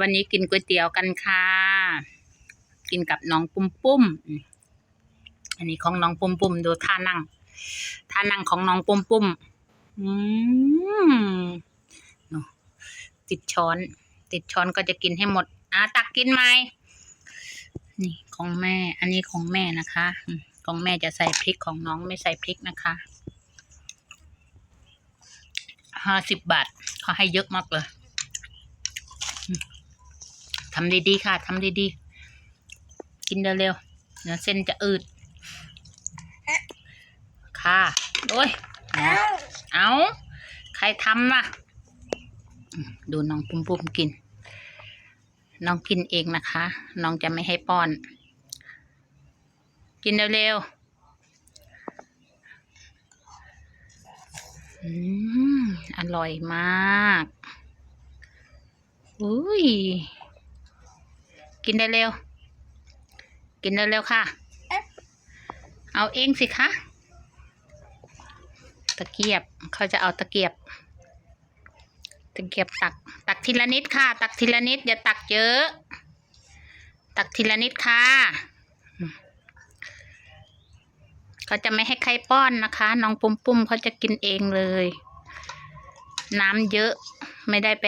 วันนี้กินก๋วยเตี๋ยวกันค่ะ กินกับน้องปุ้มปุ้มอันนี้ของน้องปุ้มปุ้มดูท่านั่งท่านั่งของน้องปุ้มปุ้มอืมติดช้อน ติดช้อนก็จะกินให้หมดอะตักกินไหมนี่ของแม่ อันนี้ของแม่นะคะ ของแม่จะใส่พริกของน้องไม่ใส่พริกนะคะห้าสิบบาทเขาให้เยอะมากเลย ทำดีๆค่ะทำดีๆกินเร็วๆเดี๋ยวเส้นจะอืด ค่ะโอ้ยเอาใครทำล่ะอืมดูน้องปุ้มปุ้มกิน น้องกินเองนะคะ น้องจะไม่ให้ป้อน กินเร็วๆ อืม อร่อยมาก อุ้ย กินได้เร็ว กินได้เร็วค่ะ เอาเองสิคะ ตะเกียบเขาจะเอาตะเกียบ ตะเกียบตัก ตักทีละนิดค่ะ ตักทีละนิดอย่าตักเยอะ ตักทีละนิดค่ะเขาจะไม่ให้ใครป้อนนะคะ น้องปุ้มปุ้มเขาจะกินเองเลย น้ำเยอะไม่ได้ไป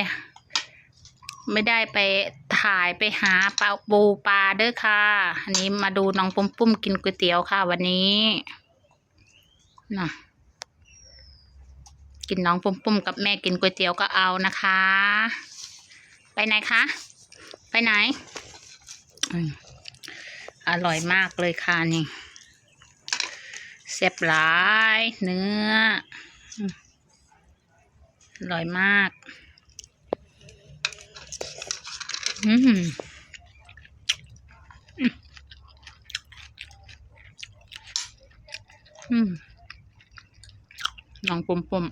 ไม่ได้ไปถ่ายไปหาปลาปูปลาเด้อค่ะ อันนี้มาดูน้องปุ้มปุ้มกินก๋วยเตี๋ยวค่ะ วันนี้นะกินน้องปุ้มปุ้มกับแม่กินก๋วยเตี๋ยวก็เอานะคะ ไปไหนคะ ไปไหน อร่อยมากเลยค่ะนี่เสียบหลาย เนื้อ อร่อยมาก อืมอืมอืมน้องปุ่มปุ่ม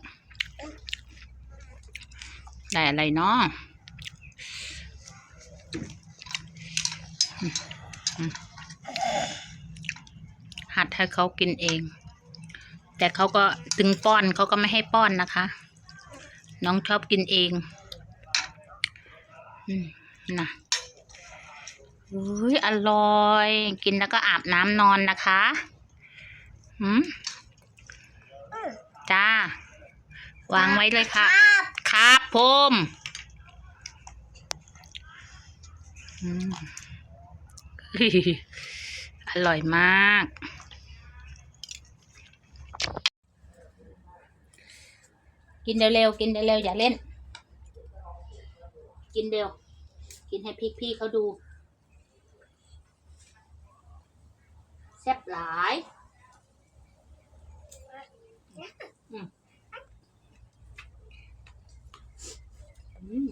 ได้อะไรเนาะหัดให้เขากินเอง แต่เขาก็ถึงป้อนเขาก็ไม่ให้ป้อนนะคะ น้องชอบกินเอง อืม นะอุ้ยอร่อย กินแล้วก็อาบน้ำนอนนะคะหืมจ้า วางไว้เลยค่ะ ครับผมอืมอร่อยมาก กินเร็วๆ กินเร็วๆ อย่าเล่น กินเร็ว กินให้พี่พี่ๆเขาดูแซ่บหลายอืมอืม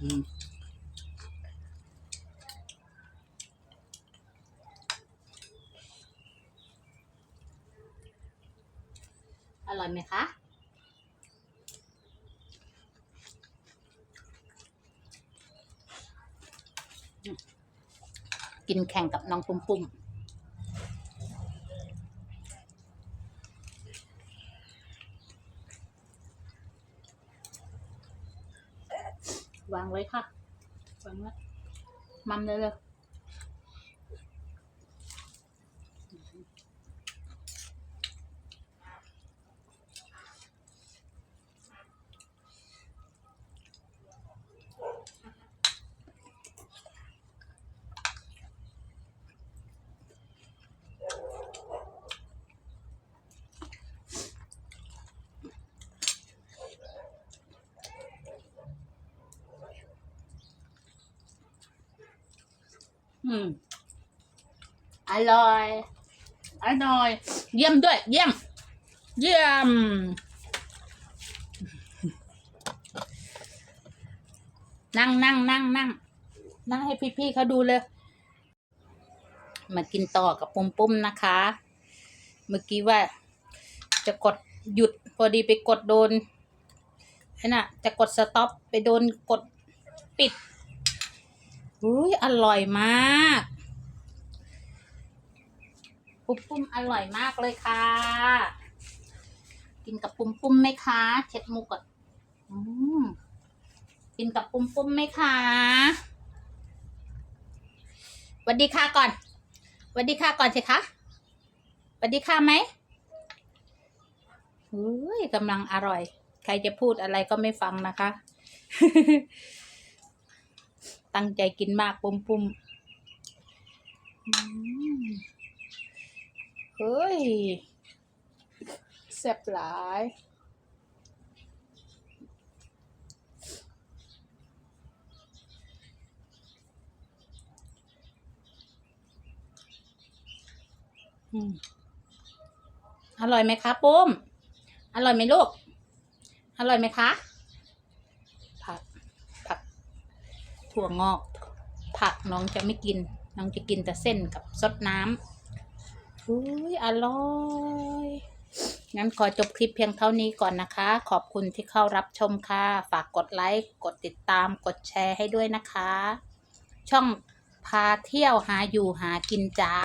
อืมอ ร่อยไหมคะกินแข่งกับน้องปุ้มปุ้มวางไว้ค่ะวางไว้มัมเลยเลย อืม อร่อย อร่อย เยี่ยมด้วย เยี่ยม เยี่ยม นั่งนั่งนั่งนั่งนั่งให้พี่ๆเขาดูเลย มากินต่อกับปุ้มปุ้มนะคะ เมื่อกี้ว่าจะกดหยุดพอดีไปกดโดนไอ้น่ะ จะกดสต็อปไปโดนกดปิด อุ้ยอร่อยมากปุ้มปุ้มอร่อยมากเลยค่ะ กินกับปุ้มปุ้มไหมคะเช็ดมุกก่อนอืมกินกับปุ้มปุ้มไหมคะสวัสดีค่ะก่อนสวัสดีค่ะก่อนสิคะสวัสดีค่ะไหมอุ้ยกำลังอร่อย ใครจะพูดอะไรก็ไม่ฟังนะคะ ตั้งใจกินมากปุ้มปุ้มอืมเฮ้ยแซ่บหลายอืมอร่อยไหมคะปุ้ม อร่อยไหมลูก อร่อยไหมคะ ผัก ผัก ถั่วงอก ผักน้องจะไม่กิน น้องจะกินแต่เส้นกับซดน้ำอุ้ยอร่อยงั้นขอจบคลิปเพียงเท่านี้ก่อนนะคะ ขอบคุณที่เข้ารับชมค่ะ ฝากกดไลค์กดติดตามกดแชร์ให้ด้วยนะคะ ช่องพาเที่ยวหาอยู่หากินจ้า